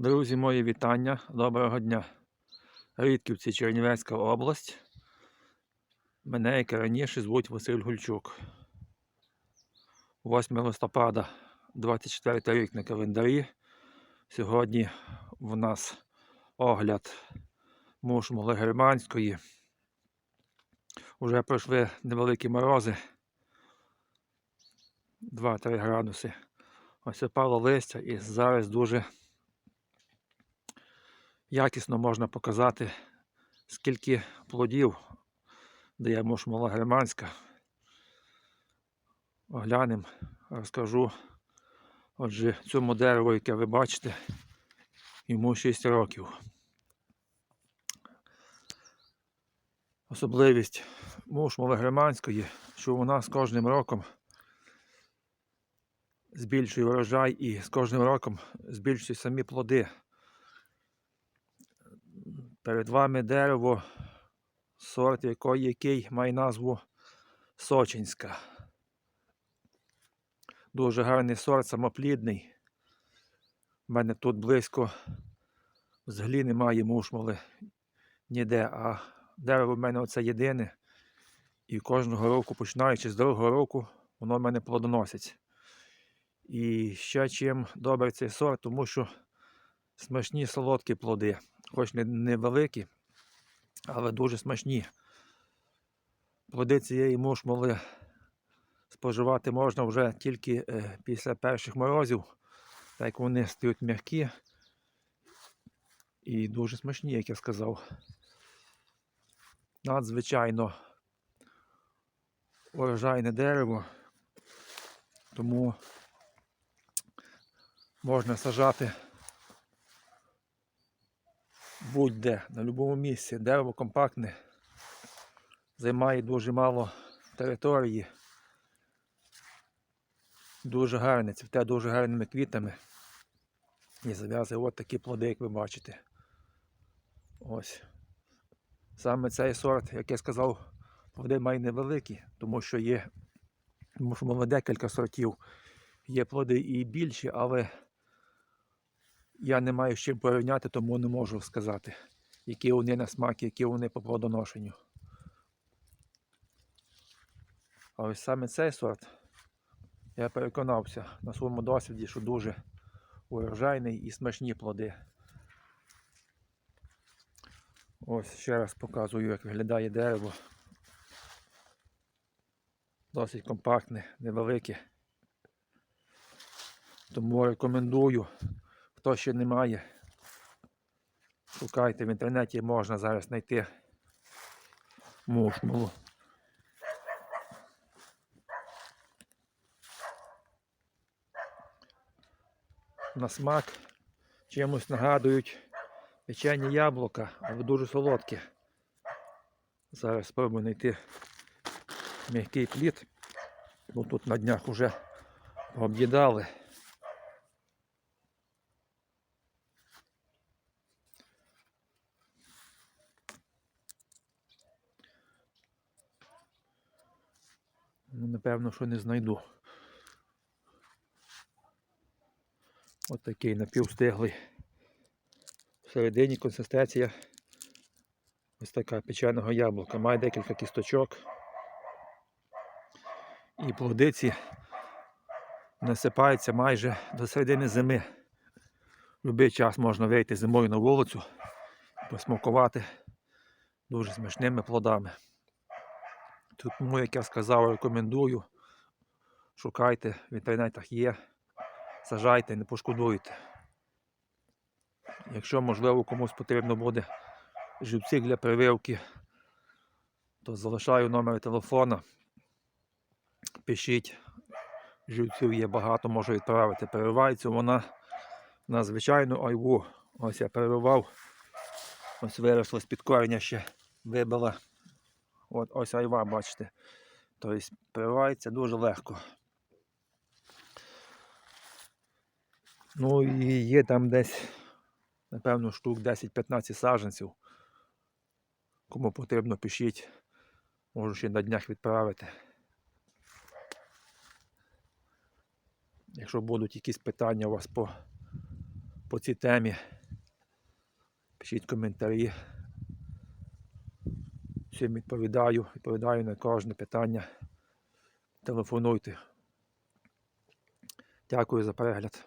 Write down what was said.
Друзі, мої вітання. Доброго дня. Рідківці Чернівецька область. Мене, як і раніше, звуть Василь Гульчук. 8 листопада 24 рік на календарі. Сьогодні в нас огляд мушмули германської. Уже пройшли невеликі морози. 2-3 градуси. Осипало листя і зараз дуже якісно можна показати, скільки плодів дає мушмула германська. Оглянемо, розкажу. Отже, цьому дереву, яке ви бачите, йому 6 років. Особливість мушмули германської, що вона з кожним роком збільшує врожай і з кожним роком збільшує самі плоди. Перед вами дерево, сорт якої, який має назву Сочинська. Дуже гарний сорт, самоплідний. У мене тут близько взагалі немає мушмули ніде, а дерево в мене оце єдине. І кожного року, починаючи з другого року, воно в мене плодоносить. І ще чим добре цей сорт, тому що смачні солодкі плоди хоч не невеликі, але дуже смачні. Плоди цієї мушмули споживати можна вже тільки е, після перших морозів, так як вони стають м'які і дуже смачні, як я сказав. Надзвичайно урожайне дерево, тому можна сажати будь-де, на будь-якому місці. Дерево компактне, займає дуже мало території. Дуже гарне, цвіте дуже гарними квітами. І зав'язує от такі плоди, як ви бачите. Ось. Саме цей сорт, як я сказав, плоди має невеликі, тому що є, тому що мало декілька сортів. Є плоди і більші, але я не маю з чим порівняти, тому не можу сказати, які вони на смак, які вони по плодоношенню. А ось саме цей сорт, я переконався на своєму досвіді, що дуже урожайний і смачні плоди. Ось ще раз показую, як виглядає дерево. Досить компактне, невелике. Тому рекомендую Хто ще не має, шукайте в інтернеті, можна зараз знайти мушмулу. На смак чимось нагадують печені яблука, але дуже солодкі. Зараз спробую знайти м'який плід, бо тут на днях вже об'їдали. Ну, напевно, що не знайду. Ось такий напівстиглий. Всередині консистенція ось така печеного яблука. Має декілька кісточок. І плодиці насипаються майже до середини зими. Будь-який час можна вийти зимою на вулицю і посмакувати дуже смачними плодами. Тому, як я сказав, рекомендую. Шукайте, в інтернетах є, сажайте, не пошкодуйте. Якщо, можливо, комусь потрібно буде живці для прививки, то залишаю номер телефона. Пишіть, живців є багато, можу відправити. Переривається вона на звичайну айву. Ось я переривав, ось виросло з-під корення ще вибила. От ось айва, бачите. Тобто прививається дуже легко. Ну і є там десь, напевно, штук 10-15 саджанців. Кому потрібно, пишіть. Можу ще на днях відправити. Якщо будуть якісь питання у вас по по цій темі. Пишіть коментарі. Всім відповідаю, відповідаю на кожне питання. Телефонуйте. Дякую за перегляд.